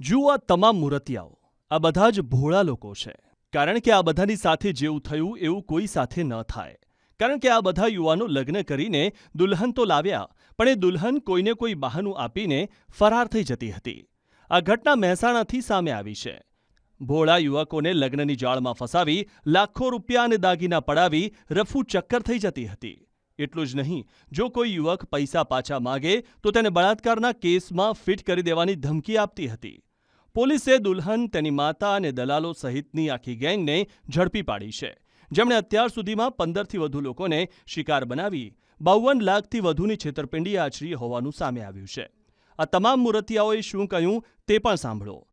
જુઓ આ તમામ મૂર્તિયાઓ. આ બધા જ ભોળા લોકો છે. કારણ કે આ બધાની સાથે જેવું થયું, એવું કોઈ સાથે ન થાય. કારણ કે આ બધા યુવાનો લગ્ન કરીને દુલ્હન તો લાવ્યા, પણ એ દુલ્હન કોઈને કોઈ બહાનું આપીને ફરાર થઈ જતી હતી. આ ઘટના મહેસાણાથી સામે આવી છે. ભોળા યુવકોને લગ્નની જાળમાં ફસાવી, લાખો રૂપિયા અને દાગીના પડાવી રફુ ચક્કર થઈ જતી હતી. એટલું જ નહીં, જો કોઈ યુવક પૈસા પાછા માગે, તો તેને બળાત્કારના કેસમાં ફિટ કરી દેવાની ધમકી આપતી હતી. પોલીસે દુલ્હન, તેની માતા અને દલાલો સહિતની આખી ગેંગને ઝડપી પાડી છે. જેમણે અત્યાર સુધીમાં પંદરથી વધુ લોકોને શિકાર બનાવી, બાવન લાખથી વધુની છેતરપિંડી આચરી હોવાનું સામે આવ્યું છે. આ તમામ મૂર્તિયાઓએ શું કહ્યું તે પણ સાંભળો.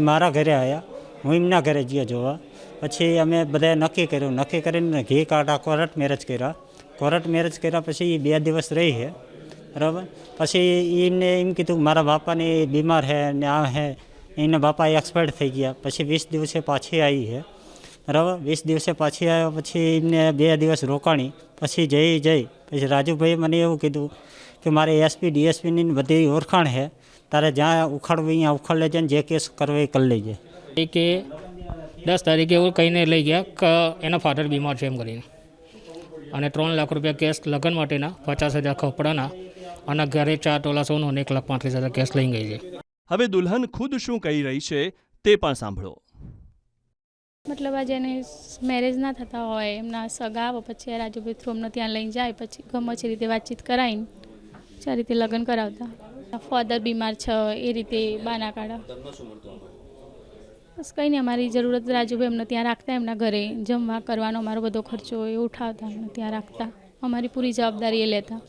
મારા ઘરે આવ્યા હું એમના ઘરે ગયો જોવા. પછી અમે બધાએ નક્કી કર્યું. નક્કી કરીને ઘી કાઢા, કોર્ટ મેરેજ કર્યા. કોર્ટ મેરેજ કર્યા પછી એ બે દિવસ રહી છે. બરાબર? પછી એમને એમ કીધું, મારા બાપાને બીમાર છે ને આ છે એના બાપા એક્સપાયર્ડ થઈ ગયા. પછી વીસ દિવસે પાછી આવી છે. બરાબર? વીસ દિવસે પાછી આવ્યા પછી એમને બે દિવસ રોકાણી. પછી જઈ જઈ. પછી રાજુભાઈએ મને એવું કીધું કે મારે એસપી, ડીએસપીની બધી ઓળખાણ છે. તારે જ્યાં ઉખાડવું અહીંયા ઉખાડ લેજે ને જે કેસ કરવો એ કરી લેજે. કે દસ તારીખે એવું કહીને લઈ ગયા કે એના ફાધર બીમાર છે એમ કરીને. અને ત્રણ લાખ રૂપિયા કેસ લગ્ન માટેના, પચાસ હજાર કપડાના અને ઘરે ચાર ટોલા સોનું અને એક લાખ પાંત્રીસ હજાર કેસ લઈ ગઈ છે. હવે દુલ્હન ખુદ શું કહી રહી છે તે પણ સાંભળો. મતલબ આ જેને મેરેજ ના થતા હોય, એમના સગા આવે પછી રાજુભાઈ થ્રુ અમને ત્યાં લઈ જાય, પછી ગમે છે રીતે વાતચીત કરાવીને આ રીતે લગ્ન કરાવતા. ફાધર બીમાર છે, એ રીતે બાના કાઢા. બસ કંઈ નહીં, અમારી જરૂરત રાજુભાઈ એમને ત્યાં રાખતા, એમના ઘરે જમવા કરવાનો અમારો બધો ખર્ચો એ ઉઠાવતા એમને ત્યાં રાખતા. અમારી પૂરી જવાબદારી એ લેતા.